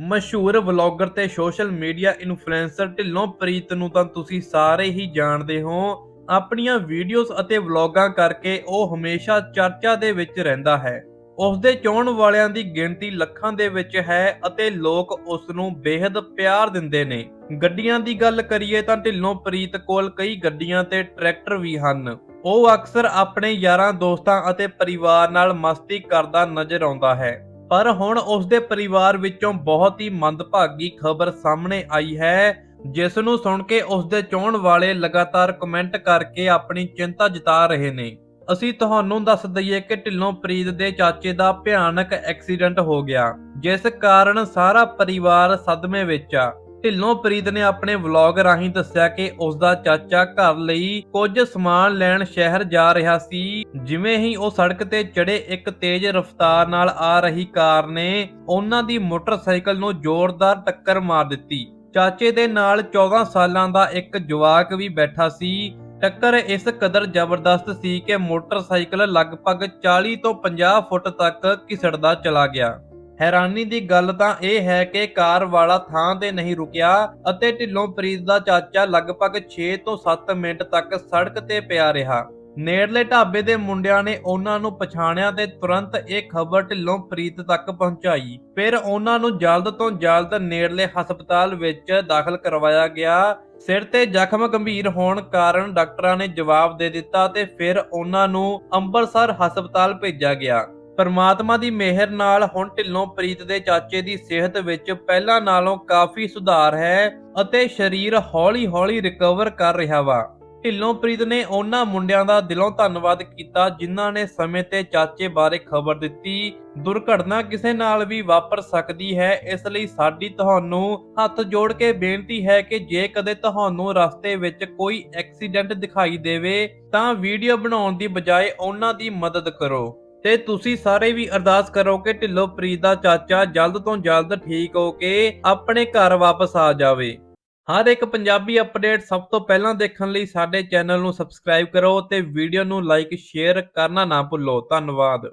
ਮਸ਼ਹੂਰ ਵਲੌਗਰ ਤੇ social media influencer Dhillon Preet ਨੂੰ ਤਾਂ ਤੁਸੀਂ ਸਾਰੇ ਹੀ ਜਾਣਦੇ ਹੋ। ਆਪਣੀਆਂ ਵੀਡੀਓਜ਼ ਅਤੇ ਵਲੌਗਾਂ ਕਰਕੇ ਉਹ ਹਮੇਸ਼ਾ ਚਰਚਾ ਦੇ ਵਿੱਚ ਰਹਿੰਦਾ ਹੈ। ਉਸ ਦੇ ਚਾਹਣ ਵਾਲਿਆਂ ਦੀ ਗਿਣਤੀ ਲੱਖਾਂ ਦੇ ਵਿੱਚ ਹੈ ਅਤੇ ਲੋਕ ਉਸ ਨੂੰ ਬੇहद ਪਿਆਰ ਦਿੰਦੇ ਨੇ। ਗੱਡੀਆਂ ਦੀ ਗੱਲ ਕਰੀਏ ਤਾਂ ਢਿੱਲੋਂ ਪ੍ਰੀਤ ਕੋਲ ਕਈ ਗੱਡੀਆਂ ਤੇ ਟਰੈਕਟਰ ਵੀ ਹਨ। ਉਹ ਅਕਸਰ ਆਪਣੇ ਯਾਰਾਂ ਦੋਸਤਾਂ ਅਤੇ ਪਰਿਵਾਰ ਨਾਲ ਮਸਤੀ ਕਰਦਾ ਨਜ਼ਰ ਆਉਂਦਾ ਹੈ। ਪਰ ਹੁਣ ਉਸ ਦੇ ਪਰਿਵਾਰ ਵਿੱਚੋਂ ਬਹੁਤ ਹੀ ਮੰਦਭਾਗੀ ਖਬਰ ਸਾਹਮਣੇ ਆਈ ਹੈ, ਜਿਸ ਨੂੰ ਸੁਣ ਕੇ ਉਸ ਦੇ ਚਾਹਣ ਵਾਲੇ ਲਗਾਤਾਰ ਕਮੈਂਟ ਕਰਕੇ ਆਪਣੀ ਚਿੰਤਾ ਜਤਾ ਰਹੇ ਨੇ। ਅਸੀਂ ਤੁਹਾਨੂੰ ਦੱਸ ਦਈਏ ਕਿ ਢਿੱਲੋਂ ਪ੍ਰੀਤ ਦੇ ਚਾਚੇ ਦਾ ਭਿਆਨਕ ਐਕਸੀਡੈਂਟ ਹੋ ਗਿਆ, ਜਿਸ ਕਾਰਨ ਸਾਰਾ ਪਰਿਵਾਰ ਸਦਮੇ ਵਿੱਚ ਆ। ਢਿੱਲੋਂ ਪ੍ਰੀਤ ਨੇ ਆਪਣੇ ਵਲੌਗ ਰਾਹੀਂ ਦੱਸਿਆ ਕਿ ਉਸ ਦਾ ਚਾਚਾ ਘਰ ਲਈ ਕੁਝ ਸਮਾਨ ਲੈਣ ਸ਼ਹਿਰ ਜਾ ਰਿਹਾ ਸੀ। ਜਿਵੇਂ ਹੀ ਉਹ ਸੜਕ ਤੇ ਚੜੇ ਇੱਕ ਤੇਜ਼ ਰਫ਼ਤਾਰ ਨਾਲ ਆ ਰਹੀ ਕਾਰ ਨੇ ਉਹਨਾਂ ਦੀ ਮੋਟਰਸਾਈਕਲ ਨੂੰ ਜ਼ੋਰਦਾਰ ਟੱਕਰ ਮਾਰ ਦਿੱਤੀ। ਚਾਚੇ ਦੇ ਨਾਲ 14 ਸਾਲਾਂ ਦਾ ਇੱਕ ਜਵਾਕ ਵੀ ਬੈਠਾ ਸੀ। ਟੱਕਰ ਇਸ ਕਦਰ ਜ਼ਬਰਦਸਤ ਸੀ ਕਿ ਮੋਟਰਸਾਈਕਲ ਲਗਭਗ 40 ਤੋਂ 50 ਫੁੱਟ ਤੱਕ ਘਿਸੜਦਾ ਚਲਾ ਗਿਆ। ਹੈਰਾਨੀ ਦੀ ਗੱਲ ਤਾਂ ਇਹ ਹੈ ਕਿ ਕਾਰ ਵਾਲਾ ਥਾਂ ਤੇ ਨਹੀਂ ਰੁਕਿਆ ਅਤੇ ਢਿੱਲੋਂ ਪ੍ਰੀਤ ਦਾ ਚਾਚਾ ਲਗਭਗ 6 ਤੋਂ 7 ਮਿੰਟ ਤੱਕ ਸੜਕ ਤੇ ਪਿਆ ਰਿਹਾ। ਨੇੜਲੇ ਢਾਬੇ ਦੇ ਮੁੰਡਿਆਂ ਨੇ ਉਹਨਾਂ ਨੂੰ ਪਛਾਣਿਆ ਤੇ ਤੁਰੰਤ ਇਹ ਖਬਰ ਢਿੱਲੋਂ ਪ੍ਰੀਤ ਤੱਕ ਪਹੁੰਚਾਈ। ਫਿਰ ਉਹਨਾਂ ਨੂੰ ਜਲਦ ਤੋਂ ਜਲਦ ਨੇੜਲੇ ਹਸਪਤਾਲ ਵਿੱਚ ਦਾਖਲ ਕਰਵਾਇਆ ਗਿਆ। ਸਿਰ ਤੇ ਜ਼ਖਮ ਗੰਭੀਰ ਹੋਣ ਕਾਰਨ ਡਾਕਟਰਾਂ ਨੇ ਜਵਾਬ ਦੇ ਦਿੱਤਾ ਤੇ ਫਿਰ ਉਹਨਾਂ ਨੂੰ ਅੰਮ੍ਰਿਤਸਰ ਹਸਪਤਾਲ ਭੇਜਿਆ ਗਿਆ। ਪਰਮਾਤਮਾ ਦੀ ਮਿਹਰ ਨਾਲ ਹੁਣ ਢਿੱਲੋਂ ਪ੍ਰੀਤ ਦੇ ਚਾਚੇ ਦੀ ਸਿਹਤ ਵਿੱਚ ਪਹਿਲਾਂ ਨਾਲੋਂ ਕਾਫੀ ਸੁਧਾਰ ਹੈ ਅਤੇ ਸਰੀਰ ਹੌਲੀ-ਹੌਲੀ ਰਿਕਵਰ ਕਰ ਰਿਹਾ ਵਾ। ਢਿੱਲੋਂ ਪ੍ਰੀਤ ਨੇ ਉਹਨਾਂ ਮੁੰਡਿਆਂ ਦਾ ਦਿਲੋਂ ਧੰਨਵਾਦ ਕੀਤਾ ਜਿਨ੍ਹਾਂ ਨੇ ਸਮੇਂ ਤੇ ਚਾਚੇ ਬਾਰੇ ਖਬਰ ਦਿੱਤੀ। ਦੁਰਘਟਨਾ ਕਿਸੇ ਨਾਲ ਵੀ ਵਾਪਰ ਸਕਦੀ ਹੈ, ਇਸ ਲਈ ਸਾਡੀ ਤੁਹਾਨੂੰ ਹੱਥ ਜੋੜ ਕੇ ਬੇਨਤੀ ਹੈ ਕਿ ਜੇ ਕਦੇ ਤੁਹਾਨੂੰ ਰਸਤੇ ਵਿੱਚ ਕੋਈ ਐਕਸੀਡੈਂਟ ਦਿਖਾਈ ਦੇਵੇ, ਤਾਂ ਵੀਡੀਓ ਬਣਾਉਣ ਦੀ ਬਜਾਏ ਉਹਨਾਂ ਦੀ ਮਦਦ ਕਰੋ। ਤੇ ਤੁਸੀਂ ਸਾਰੇ ਵੀ ਅਰਦਾਸ ਕਰੋ ਕਿ ਢਿੱਲੋਂ ਪ੍ਰੀਤ ਦਾ ਚਾਚਾ ਜਲਦ ਤੋਂ ਜਲਦ ਠੀਕ ਹੋ ਕੇ ਆਪਣੇ ਘਰ ਵਾਪਸ ਆ ਜਾਵੇ। ਹਰ ਇੱਕ ਪੰਜਾਬੀ ਅਪਡੇਟ ਸਭ ਤੋਂ ਪਹਿਲਾਂ ਦੇਖਣ ਲਈ ਸਾਡੇ ਚੈਨਲ ਨੂੰ ਸਬਸਕ੍ਰਾਈਬ ਕਰੋ ਤੇ ਵੀਡੀਓ ਨੂੰ ਲਾਈਕ, ਸ਼ੇਅਰ ਕਰਨਾ ਨਾ ਭੁੱਲੋ। ਧੰਨਵਾਦ।